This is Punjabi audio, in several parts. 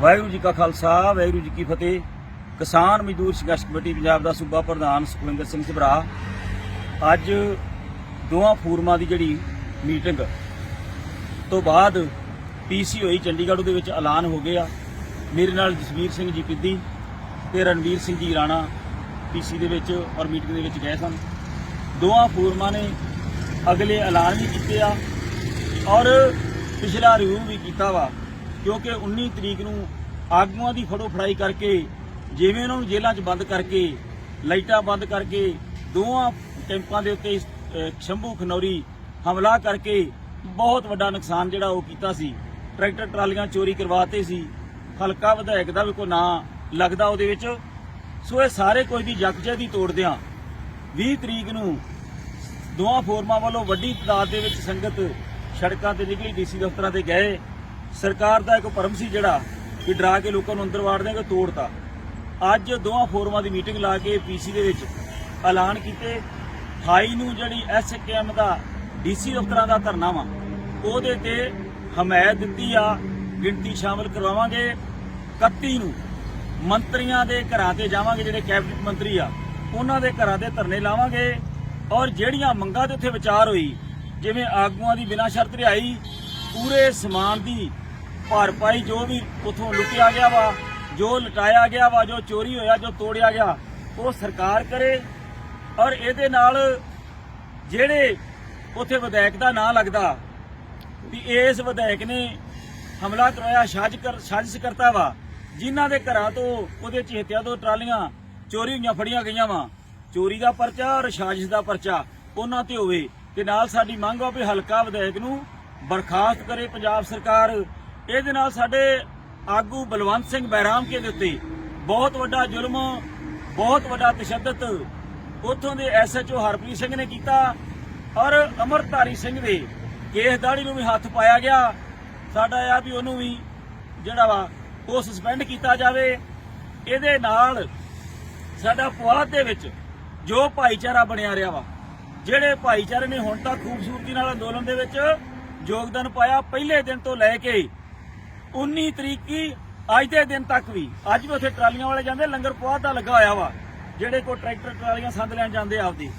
ਵਾਹਿਗੁਰੂ ਜੀ ਕਾ ਖਾਲਸਾ, ਵਾਹਿਗੁਰੂ ਜੀ ਕੀ ਫਤਿਹ। ਕਿਸਾਨ ਮਜ਼ਦੂਰ ਸੰਘਰਸ਼ ਕਮੇਟੀ ਪੰਜਾਬ ਦਾ ਸੂਬਾ ਪ੍ਰਧਾਨ ਸੁਖਵਿੰਦਰ ਸਿੰਘ ਸਭਰਾ ਅੱਜ ਦੋਵਾਂ ਫੋਰਮਾਂ ਦੀ ਜਿਹੜੀ ਮੀਟਿੰਗ ਤੋਂ ਬਾਅਦ ਪੀਸੀ ਹੋਈ ਚੰਡੀਗੜ੍ਹ ਦੇ ਵਿੱਚ ਐਲਾਨ ਹੋ ਗਿਆ। ਮੇਰੇ ਨਾਲ ਜਸਵੀਰ ਸਿੰਘ ਜੀ ਪਿੱਦੀ ਤੇ ਰਣਵੀਰ ਸਿੰਘ ਜੀ ਰਾਣਾ ਪੀਸੀ ਦੇ ਵਿੱਚ ਔਰ ਮੀਟਿੰਗ ਦੇ ਵਿੱਚ ਗਏ ਸਨ। ਦੋਵਾਂ ਫੋਰਮਾਂ ਨੇ ਅਗਲੇ ਐਲਾਨ ਵੀ ਕੀਤੇ ਆ ਔਰ ਪਿਛਲਾ ਰਿਵਿਊ ਵੀ ਕੀਤਾ ਵਾ। ਕਿਉਂਕਿ 19 ਤਰੀਕ ਨੂੰ ਆਗੂਆਂ ਦੀ ਫੜੋ ਫੜਾਈ ਕਰਕੇ, ਜਿਵੇਂ ਉਹਨਾਂ ਨੂੰ ਜੇਲ੍ਹਾਂ 'ਚ ਬੰਦ ਕਰਕੇ, ਲਾਈਟਾਂ ਬੰਦ ਕਰਕੇ, ਦੋਵਾਂ ਕੈਂਪਾਂ ਦੇ ਉੱਤੇ ਸ਼ੰਭੂ ਖਨੌਰੀ ਹਮਲਾ ਕਰਕੇ ਬਹੁਤ ਵੱਡਾ ਨੁਕਸਾਨ ਜਿਹੜਾ ਉਹ ਕੀਤਾ ਸੀ। ਟਰੈਕਟਰ ਟਰਾਲੀਆਂ ਚੋਰੀ ਕਰਵਾਤੇ ਸੀ। ਹਲਕਾ ਵਿਧਾਇਕ ਦਾ ਵੀ ਕੋਈ ਨਾਂ ਲੱਗਦਾ ਉਹਦੇ ਵਿੱਚ। ਸੋ ਇਹ ਸਾਰੇ ਕੋਈ ਦੀ ਜਗਜੇ ਤੋੜਦਿਆਂ 20 ਤਰੀਕ ਨੂੰ ਦੋਵਾਂ ਫੋਰਮਾਂ ਵੱਲੋਂ ਵੱਡੀ ਤਾਦਾਦ ਦੇ ਵਿੱਚ ਸੰਗਤ ਸੜਕਾਂ ਤੇ ਨਿਕਲੀ, ਡੀਸੀ ਦਫ਼ਤਰਾਂ ਤੇ ਗਏ। ਸਰਕਾਰ ਦਾ ਇੱਕ ਭਰਮ ਸੀ ਜਿਹੜਾ ਕਿ ਡਰਾ ਕੇ ਲੋਕਾਂ ਨੂੰ ਅੰਦਰ ਵਾੜ ਦੇਣਗੇ ਤੋੜਤਾ। ਅੱਜ ਦੋਵਾਂ ਫੋਰਮਾਂ ਦੀ ਮੀਟਿੰਗ ਲਾ ਕੇ ਪੀਸੀ ਦੇ ਵਿੱਚ ਐਲਾਨ ਕੀਤੇ। 28 ਨੂੰ ਜਿਹੜੀ ਐਸਕੇਐਮ ਦਾ ਡੀਸੀ ਦਫ਼ਤਰਾਂ ਦਾ ਧਰਨਾ ਵਾ, ਉਹਦੇ ਤੇ ਹਮਾਇਤ ਦਿੱਤੀ ਆ, ਗਿਣਤੀ ਸ਼ਾਮਲ ਕਰਵਾਵਾਂਗੇ। 31 ਨੂੰ ਮੰਤਰੀਆਂ ਦੇ ਘਰਾਂ ਤੇ ਜਾਵਾਂਗੇ, ਜਿਹੜੇ ਕੈਬਨਿਟ ਮੰਤਰੀ ਆ, ਉਹਨਾਂ ਦੇ ਘਰਾਂ ਤੇ ਧਰਨੇ ਲਾਵਾਂਗੇ। ਔਰ ਜਿਹੜੀਆਂ ਮੰਗਾਂ ਦੇ ਉੱਥੇ ਵਿਚਾਰ ਹੋਈ, ਜਿਵੇਂ ਆਗੂਆਂ ਦੀ ਬਿਨਾਂ ਸ਼ਰਤ ਰਿਹਾਈ, ਪੂਰੇ ਸਮਾਨ ਦੀ ਭਰਪਾਈ ਜੋ ਵੀ ਉਥੋਂ ਲੁੱਟਿਆ ਗਿਆ ਵਾ, ਜੋ ਲਟਾਇਆ ਗਿਆ ਵਾ, ਜੋ ਚੋਰੀ ਹੋਇਆ, ਜੋ ਤੋੜਿਆ ਗਿਆ, ਉਹ ਸਰਕਾਰ ਕਰੇ ਔਰ ਇਹਦੇ ਨਾਲ ਜਿਹੜੇ ਉਥੇ ਵਿਧਾਇਕ ਦਾ ਨਾਂ ਲੱਗਦਾ, ਵੀ ਇਸ ਵਿਧਾਇਕ ਨੇ ਹਮਲਾ ਕਰਵਾਇਆ ਸਾਜ਼ਿਸ਼ ਕਰ, ਸਾਜ਼ਿਸ਼ ਕਰਤਾ ਵਾ, ਜਿਨ੍ਹਾਂ ਦੇ ਘਰਾਂ ਤੋਂ, ਉਹਦੇ ਚੇਤਿਆਂ ਤੋਂ ਟਰਾਲੀਆਂ ਚੋਰੀ ਹੋਈਆਂ, ਫੜੀਆਂ ਗਈਆਂ ਵਾ। ਚੋਰੀ ਦਾ ਪਰਚਾ ਔਰ ਸਾਜ਼ਿਸ਼ ਦਾ ਪਰਚਾ ਉਹਨਾਂ ਤੇ ਹੋਵੇ ਤੇ ਨਾਲ ਸਾਡੀ ਮੰਗ ਆ ਵੀ ਹਲਕਾ ਵਿਧਾਇਕ ਨੂੰ ਬਰਖਾਸਤ ਕਰੇ ਪੰਜਾਬ ਸਰਕਾਰ ਇਹਦੇ ਨਾਲ ਸਾਡੇ ਆਗੂ ਬਲਵੰਤ ਸਿੰਘ ਬੈਰਾਮ ਕੇ ਦੇ ਉੱਤੇ ਬਹੁਤ ਵੱਡਾ ਜ਼ੁਲਮ, ਬਹੁਤ ਵੱਡਾ ਤਸ਼ੱਦਦ ਉੱਥੋਂ ਦੇ ਐਸਐਚਓ ਹਰਪ੍ਰੀਤ ਸਿੰਘ ਨੇ ਕੀਤਾ ਔਰ ਅਮਰਤਾਰੀ ਸਿੰਘ ਦੇ ਕੇਸ ਦਾੜੀ ਨੂੰ ਵੀ ਹੱਥ ਪਾਇਆ ਗਿਆ। ਸਾਡਾ ਆ ਵੀ ਉਹਨੂੰ ਵੀ ਜਿਹੜਾ ਵਾ ਉਹ ਸਸਪੈਂਡ ਕੀਤਾ ਜਾਵੇ। ਇਹਦੇ ਨਾਲ ਸਾਡਾ ਪੁਆਧ ਦੇ ਵਿੱਚ ਜੋ ਭਾਈਚਾਰਾ ਬਣਿਆ ਰਿਹਾ ਵਾ, ਜਿਹੜੇ ਭਾਈਚਾਰੇ ਨੇ ਹੁਣ ਤੱਕ ਖੂਬਸੂਰਤੀ ਨਾਲ ਅੰਦੋਲਨ ਦੇ ਵਿੱਚ ਯੋਗਦਾਨ ਪਾਇਆ, ਪਹਿਲੇ ਦਿਨ ਤੋਂ ਲੈ ਕੇ 19 ਤਰੀਕ ਕੀ? ਅੱਜ ਦੇ ਦਿਨ ਤੱਕ ਵੀ। ਅੱਜ ਵੀ ਉੱਥੇ ਟਰਾਲੀਆਂ ਵਾਲੇ ਜਾਂਦੇ, ਲੰਗਰ ਪੁਆਧ ਦਾ ਲੱਗਾ ਹੋਇਆ ਵਾ, ਜਿਹੜੇ ਕੋ ਟਰੈਕਟਰ ਟਰਾਲੀਆਂ ਸੰਦ ਲੈਣ ਜਾਂਦੇ ਆ ਆਪਦੀ।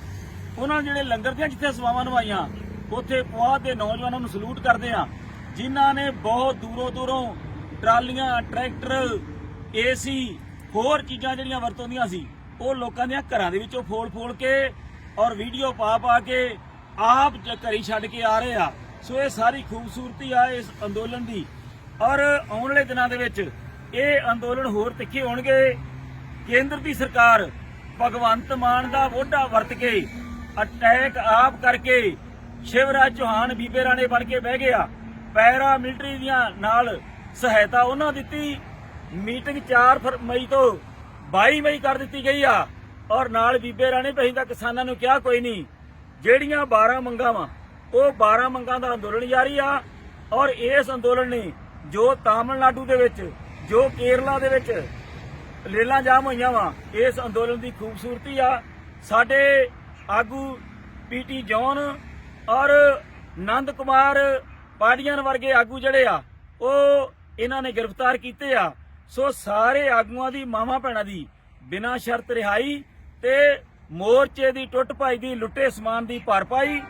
ਉਹਨਾਂ ਨੇ ਜਿਹੜੇ ਲੰਗਰ ਦੀਆਂ ਜਿੱਥੇ ਸਵਾਵਾਂ ਨਿਭਾਈਆਂ, ਉੱਥੇ ਪੁਆਧ ਦੇ ਨੌਜਵਾਨਾਂ ਨੂੰ ਸਲੂਟ ਕਰਦੇ ਆ, ਜਿਨ੍ਹਾਂ ਨੇ ਬਹੁਤ ਦੂਰੋਂ ਦੂਰੋਂ ਟਰਾਲੀਆਂ, ਟਰੈਕਟਰ, ਏਸੀ, ਹੋਰ ਚੀਜ਼ਾਂ ਜਿਹੜੀਆਂ ਵਰਤੋਂ ਦੀਆਂ ਸੀ, ਉਹ ਲੋਕਾਂ ਦੀਆਂ ਘਰਾਂ ਦੇ ਵਿੱਚੋਂ ਫੋਲ ਫੋਲ ਕੇ ਔਰ ਵੀਡੀਓ ਪਾ ਪਾ ਕੇ ਆਪ ਘਰੀ ਛੱਡ ਕੇ ਆ ਰਹੇ ਆ। ਸੋ ਇਹ ਸਾਰੀ ਖੂਬਸੂਰਤੀ ਆ ਇਸ ਅੰਦੋਲਨ ਦੀ। ਔਰ ਆਉਣ ਵਾਲੇ ਦਿਨਾਂ ਦੇ ਵਿੱਚ ਇਹ ਅੰਦੋਲਨ ਹੋਰ ਤਿੱਖੇ ਹੋਣਗੇ। ਕੇਂਦਰ ਦੀ ਸਰਕਾਰ ਭਗਵੰਤ ਮਾਨ ਦਾ ਵੋਢਾ ਵਰਤ ਕੇ ਅਟੈਕ ਆਪ ਕਰਕੇ, ਸ਼ਿਵਰਾਜ ਚੌਹਾਨ, ਬੀਬੇ ਰਾਣੇ ਬਣ ਕੇ ਬਹਿ ਗਿਆ। ਪੈਰਾ ਮਿਲਟਰੀ ਦੀਆਂ ਨਾਲ ਸਹਾਇਤਾ ਉਹਨਾਂ ਦਿੱਤੀ। ਮੀਟਿੰਗ 4 ਫਰ- ਮਈ ਤੋਂ 22 ਮਈ ਕਰ ਦਿੱਤੀ ਗਈ ਆ। ਔਰ ਨਾਲ ਬੀਬੇ ਰਾਣੇ ਪਹੀਂ ਦਾ ਕਿਸਾਨਾਂ ਨੂੰ ਕਿਹਾ, ਕੋਈ ਨਹੀਂ, ਜਿਹੜੀਆਂ 12 ਮੰਗਾਂ ਵਾ, ਉਹ 12 ਮੰਗਾਂ ਦਾ ਅੰਦੋਲਨ ਜਾਰੀ ਆ। ਔਰ ਇਸ ਅੰਦੋਲਨ ਨੇ ਜੋ ਤਾਮਿਲਨਾਡੂ ਦੇ ਵਿੱਚ, ਜੋ ਕੇਰਲਾ ਦੇ ਵਿੱਚ ਲੇਲਾਂ ਜਾਮ ਹੋਈਆਂ ਵਾ, ਇਸ ਅੰਦੋਲਨ ਦੀ ਖੂਬਸੂਰਤੀ ਆ। ਸਾਡੇ ਆਗੂ ਪੀਟੀ ਜੌਨ ਔਰ ਨੰਦ ਕੁਮਾਰ ਪਾੜੀਆਂ ਵਰਗੇ ਆਗੂ ਜਿਹੜੇ ਆ, ਉਹ ਇਹਨਾਂ ਨੇ ਗ੍ਰਿਫਤਾਰ ਕੀਤੇ ਆ। ਸੋ ਸਾਰੇ ਆਗੂਆਂ ਦੀ ਮਾਮਾ ਭੈਣਾਂ ਦੀ ਬਿਨਾਂ ਸ਼ਰਤ ਰਿਹਾਈ ਤੇ ਮੋਰਚੇ ਦੀ ਟੁੱਟ ਭਾਈ ਦੀ, ਲੁੱਟੇ ਸਮਾਨ ਦੀ ਭਰਪਾਈ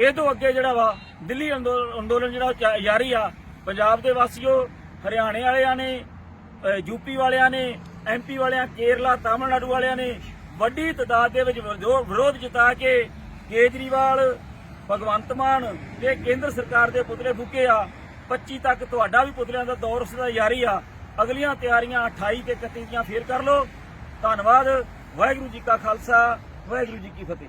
ਇਹ ਤੋਂ ਅੱਗੇ ਜਿਹੜਾ ਵਾ, ਦਿੱਲੀ ਅੰਦੋ- ਅੰਦੋਲਨ ਜਿਹੜਾ ਉਹ ਜਾਰੀ ਆ। ਪੰਜਾਬ ਦੇ ਵਾਸੀਓ, ਹਰਿਆਣੇ ਵਾਲਿਆਂ ਨੇ ਅਹ ਯੂਪੀ ਵਾਲਿਆਂ ਨੇ ਐਮਪੀ ਵਾਲਿਆਂ, ਕੇਰਲਾ, ਤਾਮਿਲਨਾਡੂ ਵਾਲਿਆਂ ਨੇ ਵੱਡੀ ਤਾਦਾਦ ਦੇ ਵਿੱਚ ਵਿਰੋਧ ਜਤਾ ਕੇ ਕੇਜਰੀਵਾਲ, ਭਗਵੰਤ ਮਾਨ ਤੇ ਕੇਂਦਰ ਸਰਕਾਰ ਦੇ ਪੁਤਲੇ ਫੂਕੇ ਆ। 25 ਤੱਕ ਤੁਹਾਡਾ ਵੀ ਪੁਤਲਿਆਂ ਦਾ ਦੌਰ ਉਸ ਦਾ ਜਾਰੀ ਆ। ਅਗਲੀਆਂ ਤਿਆਰੀਆਂ 28 ਤੇ 31 ਦੀਆਂ ਫੇਰ ਕਰ ਲਓ। ਧੰਨਵਾਦ। ਵਾਹਿਗੁਰੂ ਜੀ ਕਾ ਖਾਲਸਾ, ਵਾਹਿਗੁਰੂ ਜੀ ਕੀ ਫਤਿਹ।